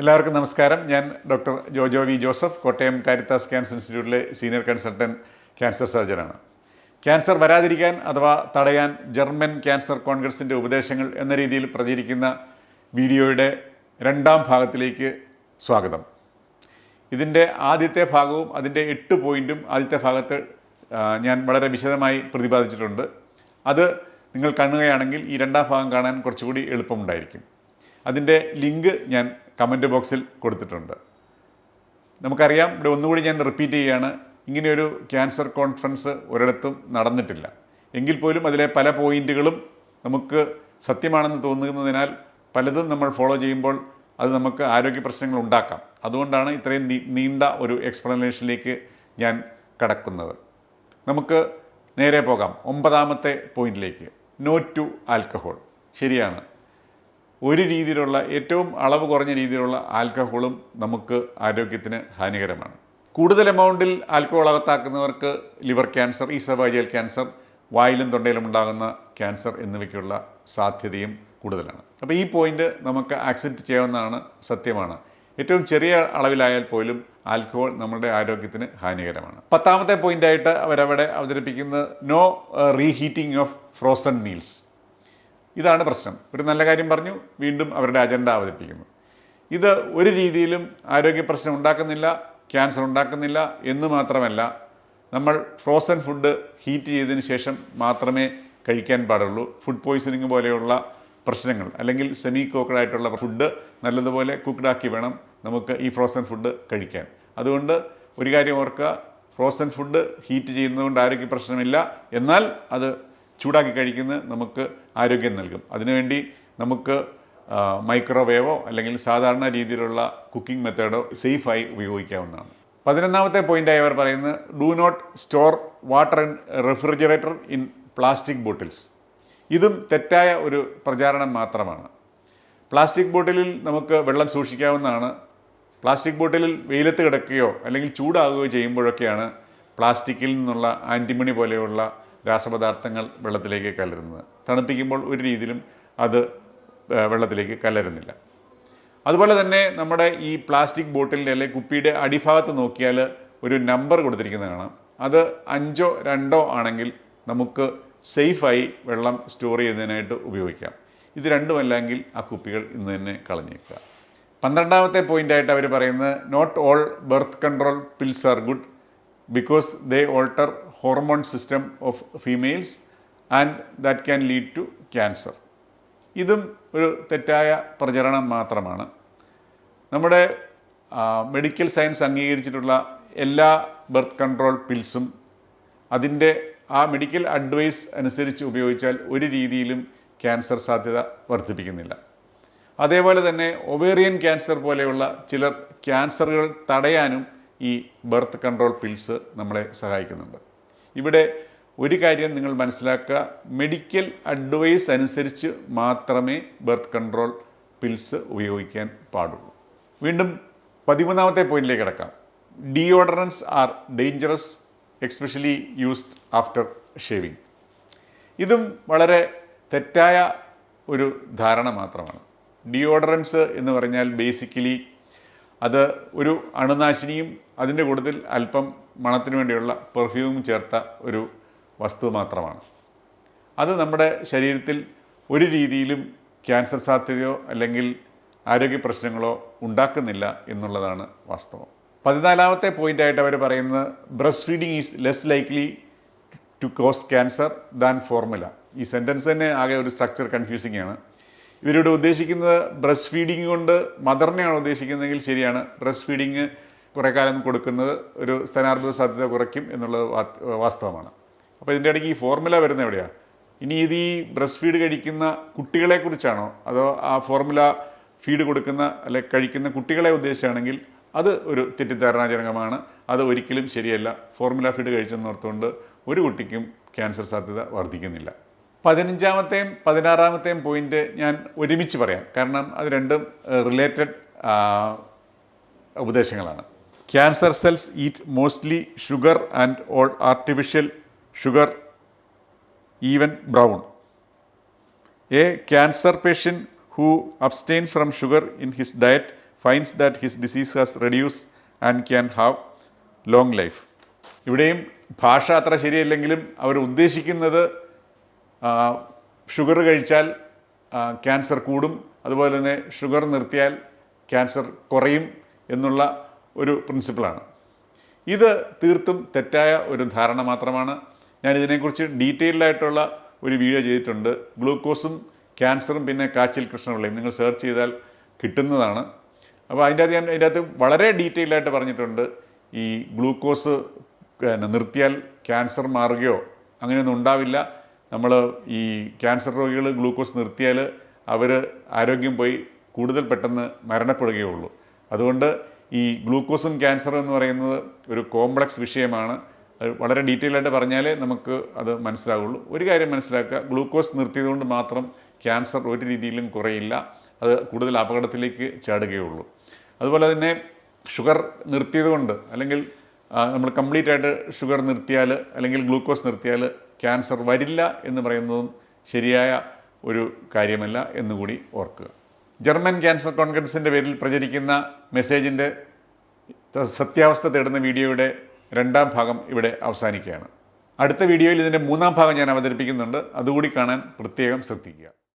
എല്ലാവർക്കും നമസ്കാരം. ഞാൻ doctor Jojo V Joseph Kottayam Caritas cancer ഇൻസ്റ്റിറ്റ്യൂട്ടിലെ സീനിയർ കൺസൾട്ടന്റ് ക്യാൻസർ സർജനാണ്. ക്യാൻസർ വരാതിരിക്കാൻ അഥവാ തടയാൻ ജർമ്മൻ ക്യാൻസർ കോൺഗ്രസിന്റെ ഉപദേശങ്ങൾ എന്ന രീതിയിൽ പ്രചരിക്കുന്ന വീഡിയോയുടെ രണ്ടാം ഭാഗത്തിലേക്ക് സ്വാഗതം. ഇതിന്റെ ആദ്യത്തെ ഭാഗവും അതിന്റെ എട്ട് പോയിന്റും ആദ്യത്തെ ഭാഗത്ത് ഞാൻ വളരെ വിശദമായി പ്രതിപാദിച്ചിട്ടുണ്ട്. അത് നിങ്ങൾ കാണുകയാണെങ്കിൽ ഈ രണ്ടാം ഭാഗം കാണാൻ കുറച്ചുകൂടി എളുപ്പമുണ്ടായിരിക്കും. അതിന്റെ ലിങ്ക് ഞാൻ കമന്റ് ബോക്സിൽ കൊടുത്തിട്ടുണ്ട്. നമുക്കറിയാം ഇവിടെ ഒന്നുകൂടി ഞാൻ റിപ്പീറ്റ് ചെയ്യുകയാണ് ഇങ്ങനെയൊരു ക്യാൻസർ കോൺഫറൻസ് ഒരിടത്തും നടന്നിട്ടില്ല. എങ്കിൽ പോലും അതിലെ പല പോയിന്റുകളും നമുക്ക് സത്യമാണെന്ന് തോന്നുന്നതിനാൽ പലതും നമ്മൾ ഫോളോ ചെയ്യുമ്പോൾ അത് നമുക്ക് ആരോഗ്യ പ്രശ്നങ്ങൾ ഉണ്ടാക്കാം. അതുകൊണ്ടാണ് ഇത്രയും നീണ്ട ഒരു എക്സ്പ്ലനേഷനിലേക്ക് ഞാൻ കടക്കുന്നത്. നമുക്ക് നേരെ പോകാം ഒമ്പതാമത്തെ പോയിന്റിലേക്ക്. നോ ടു ആൽക്കഹോൾ ശരിയാണ്. ഒരു രീതിയിലുള്ള ഏറ്റവും അളവ് കുറഞ്ഞ രീതിയിലുള്ള ആൽക്കഹോളും നമുക്ക് ആരോഗ്യത്തിന് ഹാനികരമാണ്. കൂടുതൽ എമൗണ്ടിൽ ആൽക്കഹോൾ അകത്താക്കുന്നവർക്ക് ലിവർ ക്യാൻസർ ഈസവാജിയൽ ക്യാൻസർ വായിലും തൊണ്ടയിലും ഉണ്ടാകുന്ന ക്യാൻസർ എന്നിവയ്ക്കുള്ള സാധ്യതയും കൂടുതലാണ്. അപ്പോൾ ഈ പോയിന്റ് നമുക്ക് ആക്സെപ്റ്റ് ചെയ്യാവുന്നതാണ് സത്യമാണ്. ഏറ്റവും ചെറിയ അളവിലായാൽ പോലും ആൽക്കഹോൾ നമ്മുടെ ആരോഗ്യത്തിന് ഹാനികരമാണ്. പത്താമത്തെ പോയിന്റായിട്ട് അവരവിടെ അവതരിപ്പിക്കുന്നത് no reheating of frozen meals ഇതാണ് പ്രശ്നം. ഒരു നല്ല കാര്യം പറഞ്ഞു വീണ്ടും അവരുടെ അജണ്ട അവതരിപ്പിക്കുന്നു. ഇത് ഒരു രീതിയിലും ആരോഗ്യ പ്രശ്നം ഉണ്ടാക്കുന്നില്ല ക്യാൻസർ ഉണ്ടാക്കുന്നില്ല എന്ന് മാത്രമല്ല നമ്മൾ ഫ്രോസൺ ഫുഡ് ഹീറ്റ് ചെയ്തതിന് ശേഷം മാത്രമേ കഴിക്കാൻ പാടുള്ളൂ. ഫുഡ് പോയ്സണിങ് പോലെയുള്ള പ്രശ്നങ്ങൾ അല്ലെങ്കിൽ സെമി കോക്ക്ഡ് ആയിട്ടുള്ള ഫുഡ് നല്ലതുപോലെ കുക്ക്ഡാക്കി വേണം നമുക്ക് ഈ ഫ്രോസൺ ഫുഡ് കഴിക്കാൻ. അതുകൊണ്ട് ഒരു കാര്യം ഓർക്കുക ഫ്രോസൺ ഫുഡ് ഹീറ്റ് ചെയ്യുന്നതുകൊണ്ട് ആരോഗ്യ പ്രശ്നമില്ല. എന്നാൽ അത് ചൂടാക്കി കഴിക്കുന്നത് നമുക്ക് ആരോഗ്യം നൽകും. അതിനുവേണ്ടി നമുക്ക് മൈക്രോവേവോ അല്ലെങ്കിൽ സാധാരണ രീതിയിലുള്ള കുക്കിംഗ് മെത്തേഡോ സേഫായി ഉപയോഗിക്കാവുന്നതാണ്. പതിനൊന്നാമത്തെ പോയിന്റായി അവർ പറയുന്നത് do not store water in refrigerator in plastic bottles ഇതും തെറ്റായ ഒരു പ്രചാരണം മാത്രമാണ്. പ്ലാസ്റ്റിക് ബോട്ടിലിൽ നമുക്ക് വെള്ളം സൂക്ഷിക്കാവുന്നതാണ്. പ്ലാസ്റ്റിക് ബോട്ടിലിൽ വെയിലത്ത് കിടക്കുകയോ അല്ലെങ്കിൽ ചൂടാകുകയോ ചെയ്യുമ്പോഴൊക്കെയാണ് പ്ലാസ്റ്റിക്കിൽ നിന്നുള്ള ആന്റിമണി പോലെയുള്ള രാസപദാർത്ഥങ്ങൾ വെള്ളത്തിലേക്ക് കലരുന്നത്. തണുപ്പിക്കുമ്പോൾ ഒരു രീതിയിലും അത് വെള്ളത്തിലേക്ക് കലരുന്നില്ല. അതുപോലെ തന്നെ നമ്മുടെ ഈ പ്ലാസ്റ്റിക് ബോട്ടിലിന്റെ അല്ലെങ്കിൽ കുപ്പിയുടെ അടിഭാഗത്ത് നോക്കിയാൽ ഒരു നമ്പർ കൊടുത്തിരിക്കുന്നത് കാണാം. അത് അഞ്ചോ രണ്ടോ ആണെങ്കിൽ നമുക്ക് സേഫായി വെള്ളം സ്റ്റോർ ചെയ്യുന്നതിനായിട്ട് ഉപയോഗിക്കാം. ഇത് രണ്ടുമല്ലെങ്കിൽ ആ കുപ്പികൾ ഇന്ന് തന്നെ കളഞ്ഞേക്കുക. പന്ത്രണ്ടാമത്തെ പോയിന്റായിട്ട് അവർ പറയുന്നത് not all birth control pills are good because they alter hormone system of females and that can lead to cancer ഇതും ഒരു തെറ്റായ പ്രചരണം മാത്രമാണ്. നമ്മുടെ മെഡിക്കൽ സയൻസ് അംഗീകരിച്ചിട്ടുള്ള എല്ലാ ബർത്ത് കൺട്രോൾ പിൽസും അതിന്റെ ആ മെഡിക്കൽ അഡ്വൈസ് അനുസരിച്ച് ഉപയോഗിച്ചാൽ ഒരു രീതിയിലും ക്യാൻസർ സാധ്യത വർദ്ധിപ്പിക്കുന്നില്ല. അതേപോലെ തന്നെ ഒവേറിയൻ ക്യാൻസർ പോലെയുള്ള ചിലർ ക്യാൻസറുകൾ തടയാനും ഈ ബർത്ത് കൺട്രോൾ പിൽസ് നമ്മളെ സഹായിക്കുന്നുണ്ട്. ഇവിടെ ഒരു കാര്യം നിങ്ങൾ മനസ്സിലാക്കുക. മെഡിക്കൽ അഡ്വൈസ് അനുസരിച്ച് മാത്രമേ ബർത്ത് കൺട്രോൾ പിൽസ് ഉപയോഗിക്കാൻ പാടുള്ളൂ. വീണ്ടും പതിമൂന്നാമത്തെ പോയിന്റിലേക്ക് കിടക്കാം. Deodorants are dangerous especially used after shaving ഇതും വളരെ തെറ്റായ ഒരു ധാരണ മാത്രമാണ്. ഡിയോഡറൻസ് എന്ന് പറഞ്ഞാൽ ബേസിക്കലി അത് ഒരു അണുനാശിനിയും അതിന്റെ കൂട്ടത്തിൽ അല്പം മണത്തിന് വേണ്ടിയുള്ള പെർഫ്യൂമും ചേർത്ത ഒരു വസ്തു മാത്രമാണ്. അത് നമ്മുടെ ശരീരത്തിൽ ഒരു രീതിയിലും ക്യാൻസർ സാധ്യതയോ അല്ലെങ്കിൽ ആരോഗ്യ പ്രശ്നങ്ങളോ ഉണ്ടാക്കുന്നില്ല എന്നുള്ളതാണ് വാസ്തവം. പതിനാലാമത്തെ പോയിന്റായിട്ട് അവർ പറയുന്നത് breast feeding is less likely to cause cancer than formula ഈ സെന്റൻസ് തന്നെ ആകെ ഒരു സ്ട്രക്ചർ കൺഫ്യൂസിംഗ് ആണ്. ഇവരിവിടെ ഉദ്ദേശിക്കുന്നത് ബ്രസ്റ്റ് ഫീഡിങ് കൊണ്ട് മദറിനെയാണ് ഉദ്ദേശിക്കുന്നതെങ്കിൽ ശരിയാണ്. ബ്രസ്റ്റ് ഫീഡിങ് കുറേ കാലം കൊടുക്കുന്നത് ഒരു സ്ഥാനാർത്ഥ സാധ്യത കുറയ്ക്കും എന്നുള്ളത് വാസ്തവമാണ്. അപ്പോൾ ഇതിന്റെ ഇടയ്ക്ക് ഈ ഫോർമുല വരുന്നത് എവിടെയാണ് ഇനി ഇത് ഈ ബ്രസ്റ്റ് ഫീഡ് കഴിക്കുന്ന കുട്ടികളെക്കുറിച്ചാണോ? അതോ ആ ഫോർമുല ഫീഡ് കൊടുക്കുന്ന അല്ലെ കഴിക്കുന്ന കുട്ടികളെ ഉദ്ദേശിച്ചാണെങ്കിൽ അത് ഒരു തെറ്റിദ്ധാരണാജനകമാണ്. അത് ഒരിക്കലും ശരിയല്ല. ഫോർമുല ഫീഡ് കഴിച്ചെന്ന് ഓർത്തുകൊണ്ട് ഒരു കുട്ടിക്കും ക്യാൻസർ സാധ്യത വർദ്ധിക്കുന്നില്ല. പതിനഞ്ചാമത്തെയും പതിനാറാമത്തെയും പോയിന്റ് ഞാൻ ഒരുമിച്ച് പറയാം. കാരണം അത് രണ്ടും related ഉപദേശങ്ങളാണ്. Cancer cells eat mostly sugar and all artificial sugar even brown a cancer patient who abstains from sugar in his diet finds that his disease has reduce and can have long life ഇവിടെയും ഭാഷ അത്ര ശരിയല്ലെങ്കിലും അവർ ഉദ്ദേശിക്കുന്നത് sugar കഴിച്ചാൽ cancer കൂടും. അതുപോലെ തന്നെ sugar നിർത്തിയാൽ cancer കുറയും എന്നുള്ള ഒരു പ്രിൻസിപ്പിളാണ്. ഇത് തീർത്തും തെറ്റായ ഒരു ധാരണ മാത്രമാണ്. ഞാൻ ഇതിനെക്കുറിച്ച് ഡീറ്റെയിൽഡായിട്ടുള്ള ഒരു വീഡിയോ ചെയ്തിട്ടുണ്ട്. ഗ്ലൂക്കോസും ക്യാൻസറും പിന്നെ കാച്ചിൽ കൃഷ്ണപിള്ളയും. നിങ്ങൾ സെർച്ച് ചെയ്താൽ കിട്ടുന്നതാണ്. അപ്പോൾ അതിന്റെ അകത്ത് ഞാൻ അതിന്റെ അകത്ത് വളരെ ഡീറ്റെയിൽഡായിട്ട് പറഞ്ഞിട്ടുണ്ട്. ഈ ഗ്ലൂക്കോസ് നിർത്തിയാൽ ക്യാൻസർ മാറുകയോ അങ്ങനെയൊന്നും ഉണ്ടാവില്ല. നമ്മൾ ഈ ക്യാൻസർ രോഗികൾ ഗ്ലൂക്കോസ് നിർത്തിയാൽ അവർ ആരോഗ്യം പോയി കൂടുതൽ പെട്ടെന്ന് മരണപ്പെടുകയുള്ളൂ. അതുകൊണ്ട് ഈ ഗ്ലൂക്കോസും ക്യാൻസറും എന്ന് പറയുന്നത് ഒരു കോംപ്ലക്സ് വിഷയമാണ്. വളരെ ഡീറ്റെയിൽ ആയിട്ട് പറഞ്ഞാലേ നമുക്ക് അത് മനസ്സിലാവുള്ളൂ. ഒരു കാര്യം മനസ്സിലാക്കുക ഗ്ലൂക്കോസ് നിർത്തിയതുകൊണ്ട് മാത്രം ക്യാൻസർ ഒരു രീതിയിലും കുറയില്ല. അത് കൂടുതൽ അപകടത്തിലേക്ക് ചാടുകയുള്ളൂ. അതുപോലെ തന്നെ ഷുഗർ നിർത്തിയതുകൊണ്ട് അല്ലെങ്കിൽ നമ്മൾ കംപ്ലീറ്റ് ആയിട്ട് ഷുഗർ നിർത്തിയാൽ അല്ലെങ്കിൽ ഗ്ലൂക്കോസ് നിർത്തിയാൽ ക്യാൻസർ വരില്ല എന്ന് പറയുന്നതും ശരിയായ ഒരു കാര്യമല്ല എന്നുകൂടി ഓർക്കുക. ജർമ്മൻ ക്യാൻസർ കോൺഗ്രസിന്റെ പേരിൽ പ്രചരിക്കുന്ന മെസ്സേജിന്റെ സത്യാവസ്ഥ തേടുന്ന വീഡിയോയുടെ രണ്ടാം ഭാഗം ഇവിടെ അവസാനിക്കുകയാണ്. അടുത്ത വീഡിയോയിൽ ഇതിന്റെ മൂന്നാം ഭാഗം ഞാൻ അവതരിപ്പിക്കുന്നുണ്ട്. അതുകൂടി കാണാൻ പ്രത്യേകം ശ്രദ്ധിക്കുക.